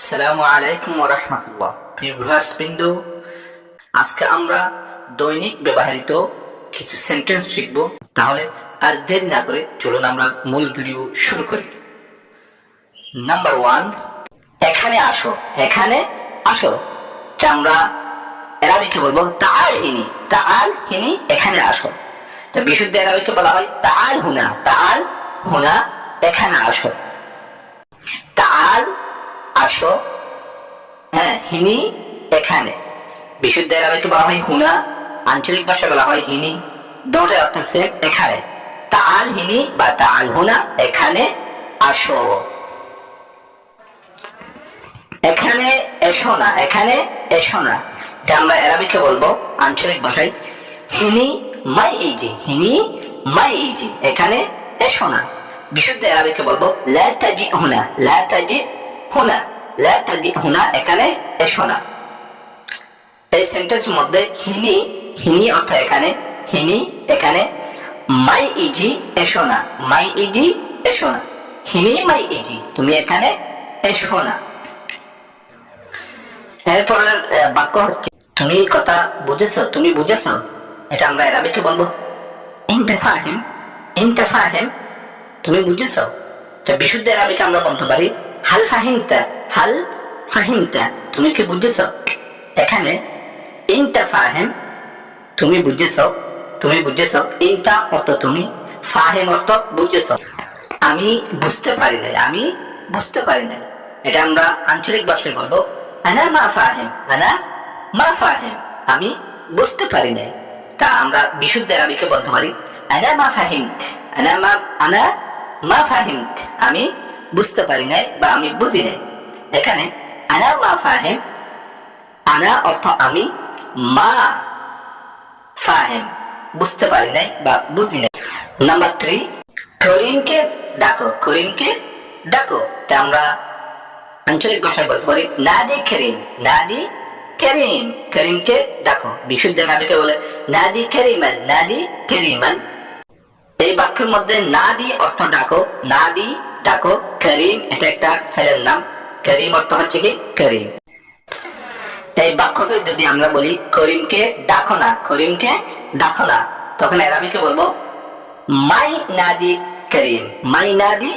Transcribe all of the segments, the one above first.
আসসালামু আলাইকুম রহমতুল্লাহ। প্রিয় বিন্দু আজকে আমরা দৈনিক ব্যবহৃত কিছু সেন্টেন্স শিখব। তাহলে আর দেরি না করে চলুন আমরা মূল ভিডিও শুরু করি। নাম্বার ওয়ান এখানে আসো এখানে আসো। আমরা এরাবিকে বলব তাআল হিনি তাআল হিনি এখানে আসো। এটা বিশুদ্ধ এরাবিকে বলা হয় তাআল হুনা তাআল হুনা এখানে আসো। আসো হ্যাঁ হিনি এখানে। বিশুদ্ধ আরবিকে বলা হয় হুনা, আঞ্চলিক ভাষায় বলা হয় হিনি। দুটোর অর্থ সেম এখানে। তাল হিনি বা তাল হুনা, এখানে আসো। এখানে এসো না, এখানে এসো না। এটা আমরা আরবিকে বলব, আঞ্চলিক ভাষায়। হিনি মাই ইজি হিনি মাই ইজি এখানে এসো না। বিশুদ্ধ আরবিকে বলব, লা তাজি হুনা লা হুনা এখানে এসো না। এই সেন্টেন্সের মধ্যে হিনি হিনি অর্থ এখানে, হিনি এখানে, মাই ইজি এসো না, মাই ইজি এসো না। হিনি, মাই ইজি, তুমি এখানে এসো না। এরপরের বাক্য হচ্ছে, তুমি কথা বুঝেছ, তুমি বুঝেছ? এটা আমরা এরাবিকে বলব। ইনতে ফাহিম ইনতে ফাহিম, তুমি বুঝেছ? এটা বিশুদ্ধ এরাবিকে আমরা বলতে পারি, হাল ফাহিমতা? হাল ফাহিমতা তুমি কি বুঝেছ এখানে ইনতা ফাহেম তুমি বুঝেছ তুমি বুঝেছ ইনতা অর্থ তুমি ফাহেম অর্থ বুঝেছ আমি বুঝতে পারি নাই। আমি বুঝতে পারি নাই। এটা আমরা আঞ্চলিক ভাষায় বলব। আনা মা ফাহিম। আনা মা ফাহেম। আমি বুঝতে পারি নাই। তা আমরা বিশুদ্ধ আরবিকে বলতে পারি। আনা মা ফাহিমত। আনা মা আনা মা ফাহিমত। আমি বুঝতে পারি নাই বা আমি বুঝি নাই। এখানে আনা মা ফাহিম, আনা অর্থ আমি, মা ফাহেম। বুঝতে পারি নাই বা বুঝি নাই। নাম্বার থ্রি, করিমকে ডাকো করিমকে ডাকো। তা আমরা আঞ্চলিক ভাষায় বলতে পারি, নাদি করিম নাদি করিম, করিমকে ডাকো। বিশুদ্ধ নাবিকে বলে, নাদি করিমান নাদি করিমান। এই বাক্যের মধ্যে নাদি অর্থ ডাকো, নাদি ডাকো, করিম, এটা একটা ছেলের নাম। করিম অর্থ হচ্ছে কি? করিম। এই বাক্যকে যদি আমরা বলি, করিমকে ডাকো না, করিমকে ডাকো না, তখন এরাবিকে বলব? মাই নাদি করিম, মাই নাদি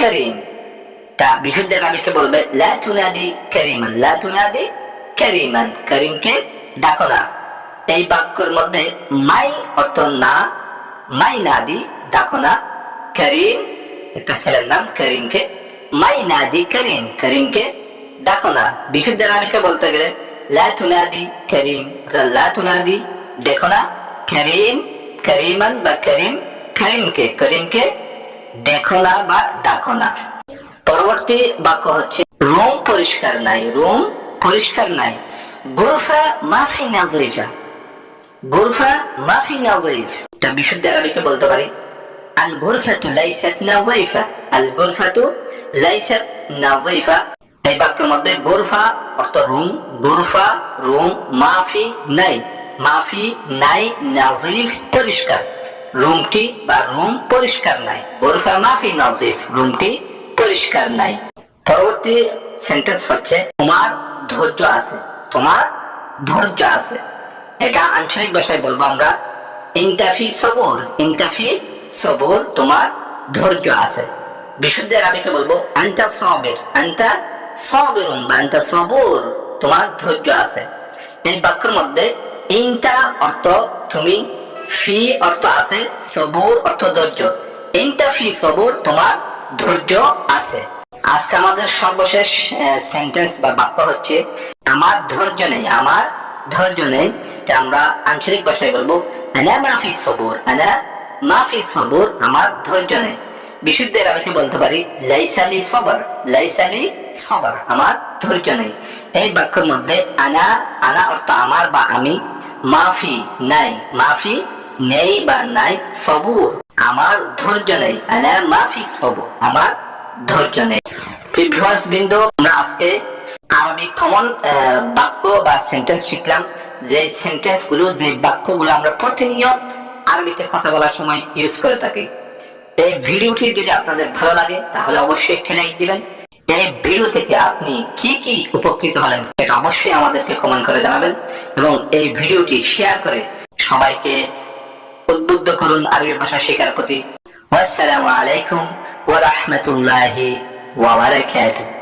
করিম। তা বিশুদ্ধ এরাবিকে বলবে, লা তুনাদি করিমান, লা তুনাদি করিমান, করিমকে ডাকো না। এই বাক্যের মধ্যে মাই অর্থ না, মাই নাদি ডাকো না, করিম, একটা ছেলের নাম করিমকে মাই নাদি করিম। করিমকে ডাকো না। বিশুদ্ধ নামিকে বলতে গেলে? লা করিম। লা দেখো না। করিম, করিমান বা করিম, করিমকে করিমকে দেখো না বা ডাকো না। পরবর্তী বাক্য হচ্ছে, রুম পরিষ্কার নাই, রুম পরিষ্কার নাই। গুরফা মাফি নাজরিফা গুরফা মাফি নাজরিফ তা বিশুদ্ধ আরবিকে বলতে পারি? আল গুরফাতু লাইসাত নাজরিফা আল গুরফাতু লাইসাত নাজরিফা এই বাক্যের মধ্যে গোরফা অর্থ রুম, গোরফা, রুম, মাফি, নাই। মাফি, নাই, নাজিফ, পরিষ্কার। রুমটি বা রুম পরিষ্কার নাই। গোরফা, মাফি, নাজিফ। রুমটি পরিষ্কার নাই। পরবর্তী সেন্টেন্স হচ্ছে, তোমার ধৈর্য আছে। তোমার ধৈর্য আছে। এটা আঞ্চলিক ভাষায় বলব আমরা, ইনতাফি সবর। ইনতাফি সবর, তোমার ধৈর্য আছে। বিশুদ্ধ আরবিকে বলব? আন্তা সবের, আন্তা সবেরুন বা আন্তা সবর। তোমার ধৈর্য আছে। এই বাক্যের মধ্যে ইনতা অর্থ তুমি, ফি অর্থ আছে, সবুর অর্থ ধৈর্য। ইনতা, ফি, সবুর তোমার ধৈর্য আছে। আজকে আমাদের সর্বশেষ সেন্টেন্স বা বাক্য হচ্ছে, আমার ধৈর্য নেই, আমার ধৈর্য নেই। এটা আমরা আঞ্চলিক ভাষায় বলব, আনা মাফি সবুর, আনা মাফি সবুর, আমার ধৈর্য নেই। বিশুদ্ধ আরবিকে বলতে পারি? লাইসালি সবর লাইসালি সবর। আমার ধৈর্য নেই। এই বাক্যের মধ্যে আনা আনা অর্থ আমার বা আমি। মাফি নাই, মাফি নেই বা নাই সবুর আমার ধৈর্য নেই। আনা, মাফি সবুর আমার ধৈর্য নেই। প্রিভিয়াস বিন্দু, আমরা আজকে আরবি কমন বাক্য বা সেন্টেন্স শিখলাম। যে সেন্টেন্সগুলো, যে বাক্যগুলো আমরা প্রতিনিয়ত আরবিতে কথা বলার সময় ইউজ করে থাকি এই ভিডিওটি যদি আপনাদের ভালো লাগে, তাহলে অবশ্যই একটি লাইক দিবেন। এই ভিডিও থেকে আপনি কি কি উপকৃত হলেন, সেটা অবশ্যই আমাদেরকে কমেন্ট করে জানাবেন এবং এই ভিডিওটি শেয়ার করে সবাইকে উদ্বুদ্ধ করুন আরবি ভাষা শেখার প্রতি। আসসালামু আলাইকুম ওয়া রাহমাতুল্লাহি ওয়া বারাকাতুহু।